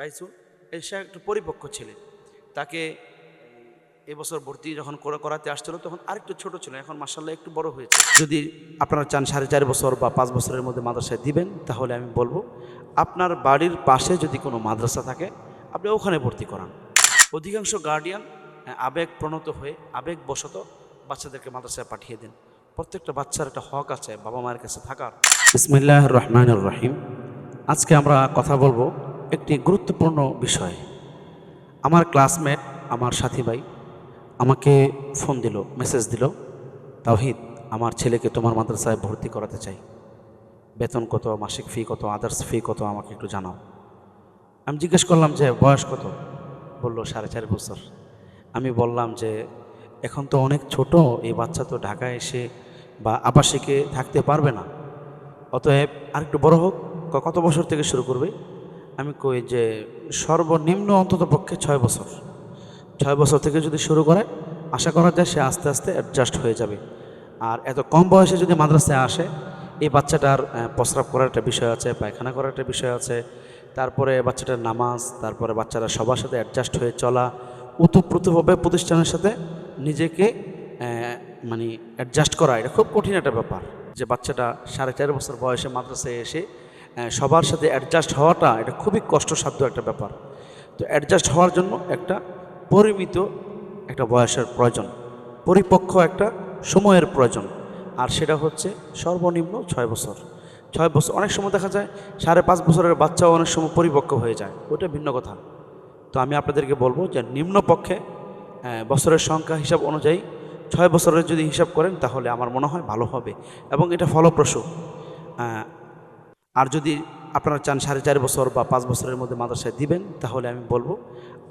রাইসুল সে একটু পরিপক্ক ছেলে তাকে এবছর ভর্তি যখন করাতে আসছিল, তখন আরেকটু ছোট ছিল এখন মাসাল্লাহ একটু বড় হয়েছে। যদি আপনারা চান সাড়ে চার বছর বা পাঁচ বছরের মধ্যে মাদ্রাসায় দিবেন, তাহলে আমি বলব, আপনার বাড়ির পাশে যদি কোনো মাদ্রাসা থাকে, আপনি ওখানে ভর্তি করান। অধিকাংশ গার্ডিয়ান আবেগ প্রণত হয়ে আবেগ বশত বাচ্চাদেরকে মাদ্রাসায় পাঠিয়ে দিন। প্রত্যেকটা বাচ্চার একটা হক আছে বাবা মায়ের কাছে থাকার। বিসমিল্লাহ রহমান রহিম। আজকে আমরা কথা বলব একটি গুরুত্বপূর্ণ বিষয়। আমার ক্লাসমেট আমার সাথী ভাই আমাকে ফোন দিল মেসেজ দিল, তাওহিদ, আমার ছেলেকে তোমার মাদ্রাসায় ভর্তি করাতে চাই। বেতন কত, মাসিক ফি কত আদার্স ফি কত, আমাকে একটু জানাও। আমি জিজ্ঞেস করলাম যে, বয়স কত? বলল, সাড়ে চার বছর। আমি বললাম যে, এখন তো অনেক ছোট, এই বাচ্চা তো ঢাকায় এসে বা আবাসিকে থাকতে পারবে না। অতএব আরেকটু বড় হোক কত বছর থেকে শুরু করবে? আমি কই যে সর্বনিম্ন অন্তত পক্ষে ছয় বছর। ছয় বছর থেকে যদি শুরু করে, আশা করা যায় সে আস্তে আস্তে অ্যাডজাস্ট হয়ে যাবে। আর এত কম বয়সে যদি মাদ্রাসায় আসে, এই বাচ্চাটার প্রস্রাব করার একটা বিষয় আছে, পায়খানা করার একটা বিষয় আছে, তারপরে বাচ্চাটার নামাজ, তারপরে বাচ্চারা সবার সাথে অ্যাডজাস্ট হয়ে চলা উতপ্রুতভাবে প্রতিষ্ঠানের সাথে নিজেকে মানে অ্যাডজাস্ট করা, এটা খুব কঠিন একটা ব্যাপার। যে বাচ্চাটা সাড়ে চার বছর বয়সে মাদ্রাসায় এসে সবার সাথে অ্যাডজাস্ট হওয়াটা এটা খুবই কষ্টসাধ্য একটা ব্যাপার। তো অ্যাডজাস্ট হওয়ার জন্য একটা পরিমিত একটা বয়সের প্রয়োজন পরিপক্ক একটা সময়ের প্রয়োজন আর সেটা হচ্ছে সর্বনিম্ন ছয় বছর। ছয় বছর অনেক সময় দেখা যায় সাড়ে পাঁচ বছরের বাচ্চাও অনেক সময় পরিপক্ক হয়ে যায় ওটা ভিন্ন কথা। তো আমি আপনাদেরকে বলব যে নিম্নপক্ষে আহ, বছরের সংখ্যা হিসাব অনুযায়ী ছয় বছরের যদি হিসাব করেন তাহলে আমার মনে হয় ভালো হবে এবং এটা ফলপ্রসূ। আর যদি আপনারা চান সাড়ে চার বছর বা পাঁচ বছরের মধ্যে মাদ্রাসায় দিবেন, তাহলে আমি বলব,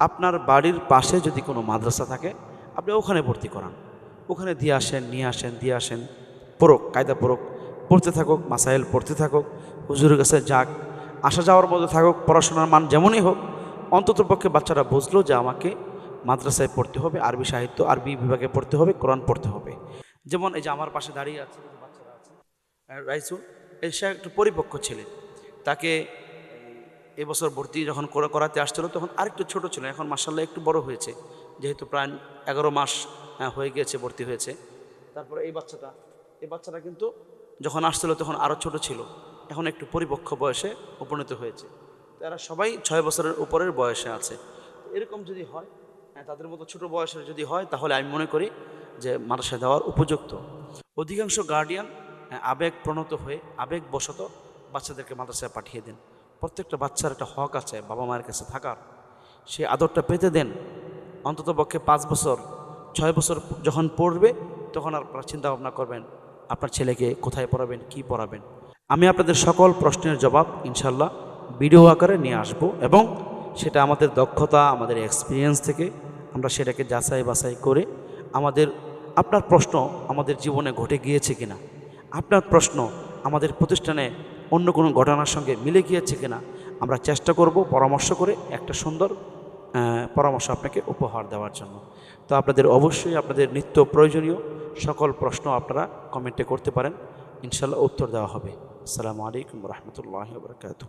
আপনার বাড়ির পাশে যদি কোনো মাদ্রাসা থাকে, আপনি ওখানে ভর্তি করান। ওখানে দিয়ে আসেন, নিয়ে আসেন, দিয়ে আসেন, পড়ুক, কায়দা পড়ুক, পড়তে থাকুক, মাসাইল পড়তে থাকুক, হুজুরের কাছে যাক, আসা যাওয়ার মধ্যে থাকুক, পড়াশোনার মান যেমনই হোক অন্তত পক্ষে বাচ্চারা বুঝলো যে আমাকে মাদ্রাসায় পড়তে হবে, আরবি সাহিত্য, আরবি বিভাগে পড়তে হবে, কোরআন পড়তে হবে। যেমন এই যে আমার পাশে দাঁড়িয়ে আছে বাচ্চারা আছে রাইসুল এই সে একটু পরিপক্ক ছেলে তাকে এবছর ভর্তি যখন করে- করাতে আসছিল তখন আরেকটু ছোট ছিল এখন মাসাল্লাহ একটু বড় হয়েছে। যেহেতু প্রায় এগারো মাস হয়ে গিয়েছে ভর্তি হয়েছে। তারপরে এই বাচ্চাটা এই বাচ্চাটা কিন্তু যখন আসছিল তখন আরও ছোট ছিল। এখন একটু পরিপক্ক বয়সে উপনীত হয়েছে। তারা সবাই ছয় বছরের উপরের বয়সে আছে। এরকম যদি হয় হ্যাঁ, তাদের মতো ছোট বয়সের যদি হয় তাহলে আমি মনে করি যে মাদ্রাসায় দেওয়ার উপযুক্ত। অধিকাংশ গার্ডিয়ান আবেগ প্রণত হয়ে আবেগ বশত বাচ্চাদেরকে মাদ্রাসায় পাঠিয়ে দেন। প্রত্যেকটা বাচ্চার একটা হক আছে বাবা মায়ের কাছে থাকার। সেই আদরটা পেতে দেন। অন্তত পক্ষে পাঁচ বছর, ছয় বছর যখন পড়বে, তখন আপনারা চিন্তা ভাবনা করবেন, আপনার ছেলেকে কোথায় পড়াবেন, কি পড়াবেন। আমি আপনাদের সকল প্রশ্নের জবাব ইনশাল্লাহ ভিডিও আকারে নিয়ে আসব এবং সেটা আমাদের দক্ষতা, আমাদের এক্সপিরিয়েন্স থেকে আমরা সেটাকে যাচাই বাছাই করে আমাদের, আপনার প্রশ্ন আমাদের জীবনে ঘটে গিয়েছে কিনা। আপনার প্রশ্ন আমাদের প্রতিষ্ঠানে অন্য কোনো ঘটনার সঙ্গে মিলে গিয়েছে কিনা, আমরা চেষ্টা করব পরামর্শ করে একটা সুন্দর পরামর্শ আপনাকে উপহার দেওয়ার জন্য। তো আপনাদের অবশ্যই আপনাদের নিত্য প্রয়োজনীয় সকল প্রশ্ন আপনারা কমেন্টে করতে পারেন, ইনশাল্লাহ উত্তর দেওয়া হবে। আসসালামু আলাইকুম রহমতুল্লাহ বরকাত